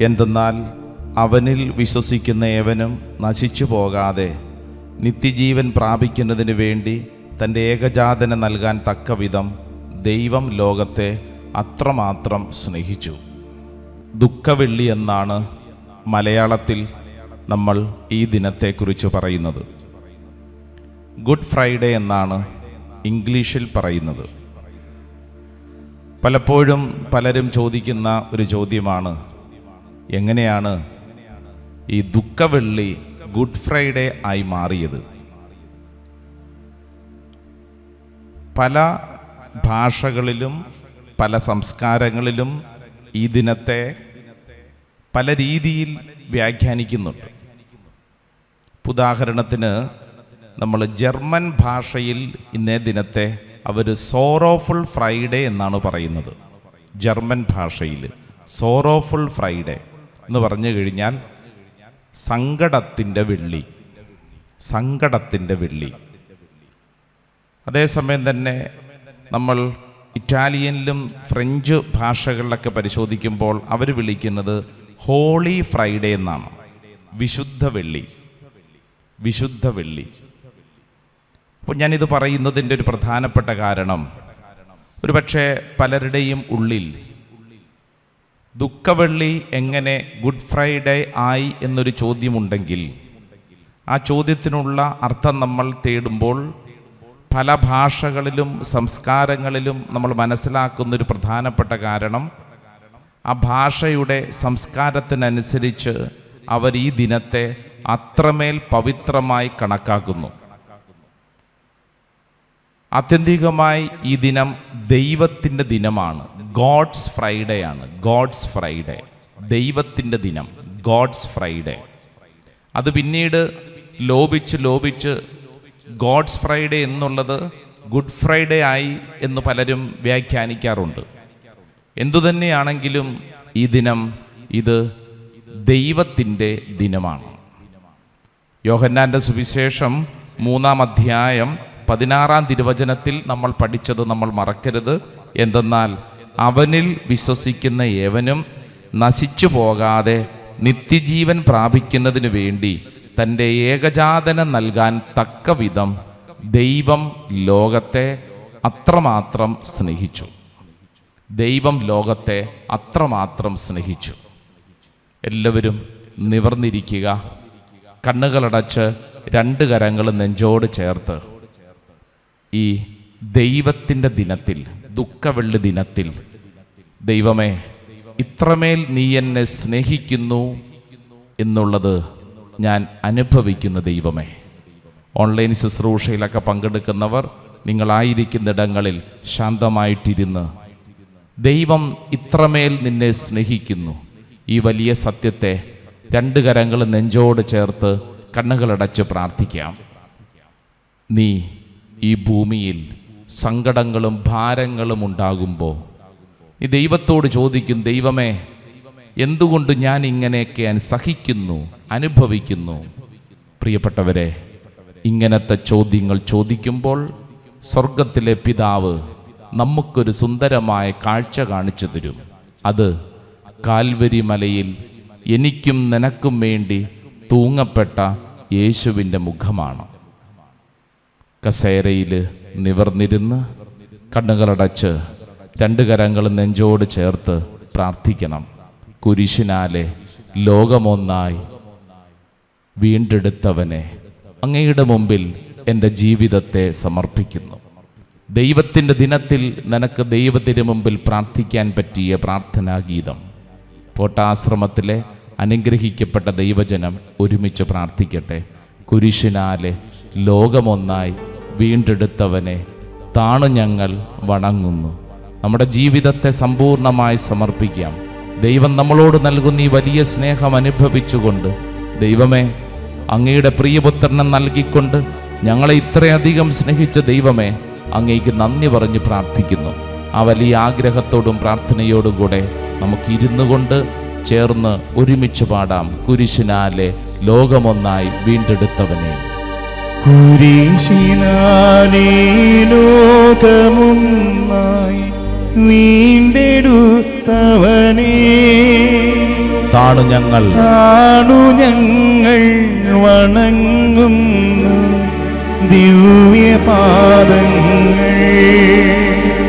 എന്തെന്നാൽ അവനിൽ വിശ്വസിക്കുന്ന ഏവനും നശിച്ചു പോകാതെ നിത്യജീവൻ പ്രാപിക്കുന്നതിന് വേണ്ടി തന്റെ ഏകജാതന നൽകാൻ തക്കവിധം ദൈവം ലോകത്തെ അത്രമാത്രം സ്നേഹിച്ചു. ദുഃഖവെള്ളി എന്നാണ് മലയാളത്തിൽ നമ്മൾ ഈ ദിനത്തെക്കുറിച്ച് പറയുന്നത്. ഗുഡ് ഫ്രൈഡേ എന്നാണ് ഇംഗ്ലീഷിൽ പറയുന്നത്. പലപ്പോഴും പലരും ചോദിക്കുന്ന ഒരു ചോദ്യമാണ് എങ്ങനെയാണ് ഈ ദുഃഖവെള്ളി ഗുഡ് ഫ്രൈഡേ ആയി മാറിയത്? പല ഭാഷകളിലും പല സംസ്കാരങ്ങളിലും ഈ ദിനത്തെ പല രീതിയിൽ വ്യാഖ്യാനിക്കുന്നുണ്ട്. ഉദാഹരണത്തിന് നമ്മൾ ജർമ്മൻ ഭാഷയിൽ ഇന്നേ ദിനത്തെ അവർ സോറോഫുൾ ഫ്രൈഡേ എന്നാണ് പറയുന്നത്. ജർമ്മൻ ഭാഷയിൽ സോറോഫുൾ ഫ്രൈഡേ. എന്ന് പറഞ്ഞു കഴിഞ്ഞാൽ സങ്കടത്തിന്റെ വെള്ളി. സങ്കടത്തിന്റെ വെള്ളി. അതേസമയം തന്നെ നമ്മൾ ഇറ്റാലിയനിലും ഫ്രഞ്ച് ഭാഷകളിലൊക്കെ പരിശോധിക്കുമ്പോൾ അവർ വിളിക്കുന്നത് ഹോളി ഫ്രൈഡേ എന്നാണ്. വിശുദ്ധ വെള്ളി. വിശുദ്ധ വെള്ളി. അപ്പോൾ ഞാനിത് പറയുന്നതിന്റെ ഒരു പ്രധാനപ്പെട്ട കാരണം. ഒരുപക്ഷെ പലരുടെയും ഉള്ളിൽ ദുഃഖവെള്ളി എങ്ങനെ ഗുഡ് ഫ്രൈഡേ ആയി എന്നൊരു ചോദ്യമുണ്ടെങ്കിൽ ആ ചോദ്യത്തിനുള്ള അർത്ഥം നമ്മൾ തേടുമ്പോൾ പല ഭാഷകളിലും സംസ്കാരങ്ങളിലും നമ്മൾ മനസ്സിലാക്കുന്ന ഒരു പ്രധാനപ്പെട്ട കാരണം ആ ഭാഷയുടെ സംസ്കാരത്തിനനുസരിച്ച് അവർ ഈ ദിനത്തെ അത്രമേൽ പവിത്രമായി കണക്കാക്കുന്നു. ആത്യന്തികമായി ഈ ദിനം ദൈവത്തിന്റെ ദിനമാണ്. ഗോഡ്സ് ഫ്രൈഡേ ആണ്. God's Friday. ദൈവത്തിന്റെ ദിനം. God's Friday. അത് പിന്നീട് ലോപിച്ച് ലോപിച്ച് ഗോഡ്സ് ഫ്രൈഡേ എന്നുള്ളത് ഗുഡ് ഫ്രൈഡേ ആയി എന്ന് പലരും വ്യാഖ്യാനിക്കാറുണ്ട്. എന്തുതന്നെയാണെങ്കിലും ഈ ദിനം ഇത് ദൈവത്തിന്റെ ദിനമാണ്. യോഹന്നാന്റെ സുവിശേഷം മൂന്നാം അധ്യായം പതിനാറാം തിരുവചനത്തിൽ നമ്മൾ പഠിച്ചത് നമ്മൾ മറക്കരുത്. എന്തെന്നാൽ അവനിൽ വിശ്വസിക്കുന്ന ഏവനും നശിച്ചു പോകാതെ നിത്യജീവൻ പ്രാപിക്കുന്നതിനു വേണ്ടി തന്റെ ഏകജാതനം നൽകാൻ തക്ക വിധം ദൈവം ലോകത്തെ അത്രമാത്രം സ്നേഹിച്ചു. ദൈവം ലോകത്തെ അത്രമാത്രം സ്നേഹിച്ചു. എല്ലാവരും നിവർന്നിരിക്കുക. കണ്ണുകളടച്ച് രണ്ട് കരങ്ങൾ നെഞ്ചോട് ചേർത്ത്. ഈ ദൈവത്തിന്റെ ദിനത്തിൽ ദുഃഖവെള്ളി ദിനത്തിൽ. ദൈവമേ ഇത്രമേൽ നീ എന്നെ സ്നേഹിക്കുന്നു എന്നുള്ളത് ഞാൻ അനുഭവിക്കുന്ന ദൈവമേ. ഓൺലൈൻ ശുശ്രൂഷയിലൊക്കെ പങ്കെടുക്കുന്നവർ നിങ്ങളായിരിക്കുന്നിടങ്ങളിൽ ശാന്തമായിട്ടിരുന്ന് ദൈവം ഇത്രമേൽ നിന്നെ സ്നേഹിക്കുന്നു. ഈ വലിയ സത്യത്തെ രണ്ട് കരങ്ങൾ നെഞ്ചോട് ചേർത്ത് കണ്ണുകളടച്ച് പ്രാർത്ഥിക്കാം. നീ ഈ ഭൂമിയിൽ സങ്കടങ്ങളും ഭാരങ്ങളും ഉണ്ടാകുമ്പോൾ ഈ ദൈവത്തോട് ചോദിക്കും ദൈവമേ എന്തുകൊണ്ട് ഞാൻ ഇങ്ങനെയൊക്കെ സഹിക്കുന്നു അനുഭവിക്കുന്നു? പ്രിയപ്പെട്ടവരെ ഇങ്ങനത്തെ ചോദ്യങ്ങൾ ചോദിക്കുമ്പോൾ സ്വർഗത്തിലെ പിതാവ് നമുക്കൊരു സുന്ദരമായ കാഴ്ച കാണിച്ചു തരും. അത് കാൽവരി മലയിൽ എനിക്കും നിനക്കും വേണ്ടി തൂങ്ങപ്പെട്ട യേശുവിന്റെ മുഖമാണ്. കസേരയിൽ നിവർന്നിരുന്ന് കണ്ണുകളടച്ച് രണ്ട് കരങ്ങൾ നെഞ്ചോട് ചേർത്ത് പ്രാർത്ഥിക്കണം. കുരിശിനാലെ ലോകമൊന്നായി വീണ്ടെടുത്തവനെ അങ്ങയുടെ മുമ്പിൽ എന്റെ ജീവിതത്തെ സമർപ്പിക്കുന്നു. ദൈവത്തിന്റെ ദിനത്തിൽ നിനക്ക് ദൈവത്തിന് മുമ്പിൽ പ്രാർത്ഥിക്കാൻ പറ്റിയ പ്രാർത്ഥനാഗീതം. പോട്ടാശ്രമത്തിലെ അനുഗ്രഹിക്കപ്പെട്ട ദൈവജനം ഒരുമിച്ച് പ്രാർത്ഥിക്കട്ടെ. കുരിശിനാലെ ലോകമൊന്നായി വീണ്ടെടുത്തവനെ. താണു ഞങ്ങൾ വണങ്ങുന്നു. നമ്മുടെ ജീവിതത്തെ സമ്പൂർണമായി സമർപ്പിക്കാം. ദൈവം നമ്മളോട് നൽകുന്ന ഈ വലിയ സ്നേഹം അനുഭവിച്ചുകൊണ്ട് ദൈവമേ അങ്ങയുടെ പ്രിയപുത്രനെ നൽകിക്കൊണ്ട് ഞങ്ങളെ ഇത്രയധികം സ്നേഹിച്ച ദൈവമേ അങ്ങേക്ക് നന്ദി പറഞ്ഞ് പ്രാർത്ഥിക്കുന്നു. ആ വലിയ ആഗ്രഹത്തോടും പ്രാർത്ഥനയോടും കൂടെ നമുക്ക് ഇരുന്നു കൊണ്ട് ചേർന്ന് ഒരുമിച്ച് പാടാം. കുരിശിനാലെ ലോകമൊന്നായി വീണ്ടെടുത്തവനെ. കുരിശിനാലേ ലോകമൊന്നായി വീണ്ടെടുത്തവനേ. താണു ഞങ്ങൾ. താണു ഞങ്ങൾ വണങ്ങുന്നു. ദിവ്യപാദങ്ങൾ.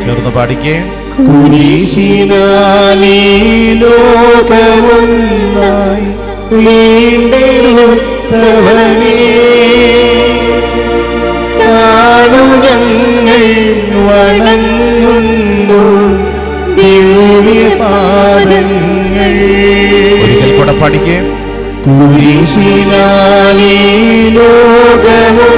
ചേർന്ന് പാടിക്കേ. കുരിശിനാലീ ലോകമൊന്നായി വീണ്ടെടുത്തവനേ. പാടിക്കേ. കുരിശിനാലീ ലോകമൊന്നായി